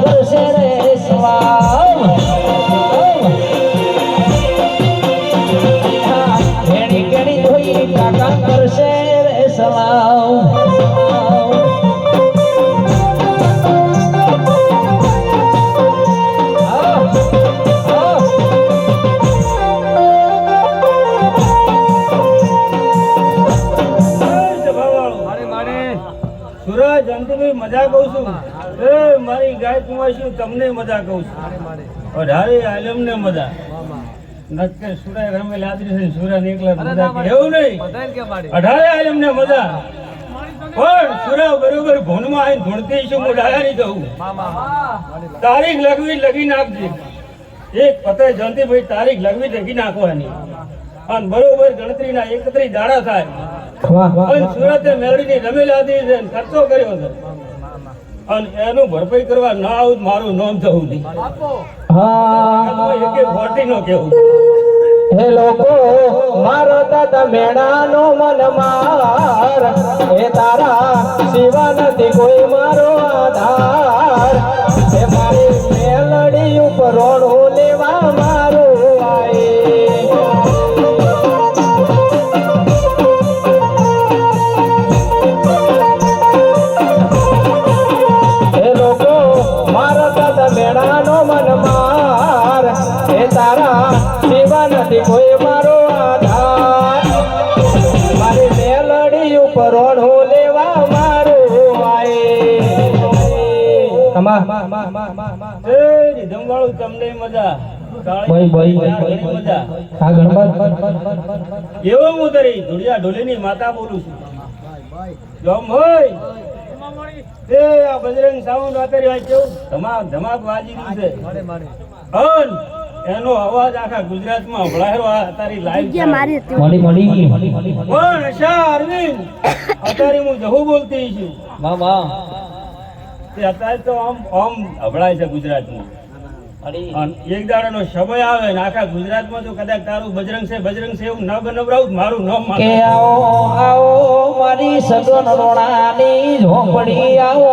કરશે રે સ્વામ ઘણી ઘણી ધોઈ કાકા કરશે રે સલામ મજા કહું છું. એ મારી ગાય કુંવાસી તમને મજા કહું છું. અઢારે આલમ ને મજા. નટકે સુરાય રમે લાદરી છે સુરા નીકળે મજા એવું નહીં. અઢારે આલમ ને મજા. પણ સુરા બરોબર ભોનમાં આવીને ભણતી છું હું ડાયાની કહું તારીખ લગવી લગી નાખજે. એક પતે જનતી ભાઈ તારીખ લગવી લગી નાખવાની. અને બરોબર ગણતરીના એકત્રીસ દાડા થાય. પણ સુરતે મેળવીની રમેલા હતી ખર્ચો કર્યો છે. અને એનું ભરપાઈ કરવા ના આવું મારું નામ થવું નહીં. હા. એકે ખોટી નો કેવું હે લોકો મારો દાદા મેણાનો મન માર. હે તારા સિવા નથી કોઈ મારો આધાર. હે મારી મેલડી ઉપર રોડું કોઈ મારો આધાર. મારી મેલડી ઉપર ઓઢો લેવા મારું આય. એ રીધમવાળું તમને મજા. ભાઈ, ભાઈ, કાળી ભાઈ, મજા. આ એવો હું તરી ધુડિયા ઢોલીની માતા બોલું છું. જોમ હોય. આ બજરંગ સાઉન્ડ વાતરી હોય કેવું? ધમાક ધમાક વાજી રહ્યું છે અન એનો અવાજ આખા ગુજરાતમાં હંભળાયો આ તારી જગ્યા મારી હતી. મળી મળી પણ અશા અરવિંદ અત્યારે હું જહુ બોલતી છું. મામા તે અત્યારે તો આમ આમ હંભળાય છે ગુજરાતમાં. અને એક દાડાનો સમય આવે ને આખા ગુજરાતમાં તો કદાચ તારું બજરંગ છે બજરંગ છે એવું ન બનવરાવું મારું નામ કે આવો આવો મારી સગન રોણાની ઝોપડી આવો.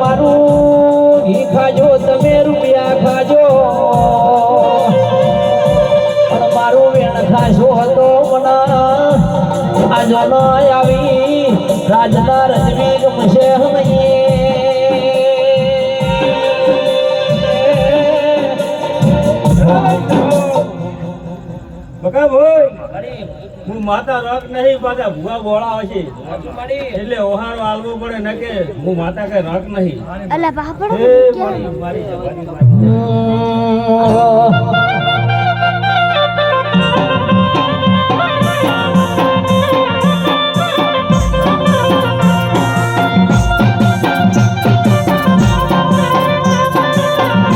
મારું ઘી ખાજો તમે રૂપિયા ખાજો. પણ મારું વેણ ખાશો હતો મના. આજો ન આવી રાજના રજવી ગમશે બકા ભાઈ હું માતા રક નહીં પાછા ભૂવા બોળા હશે. એટલે ઓહારો આલવો પડે ન કે હું માતા કઈ રક નહીં. અલા બાપડ.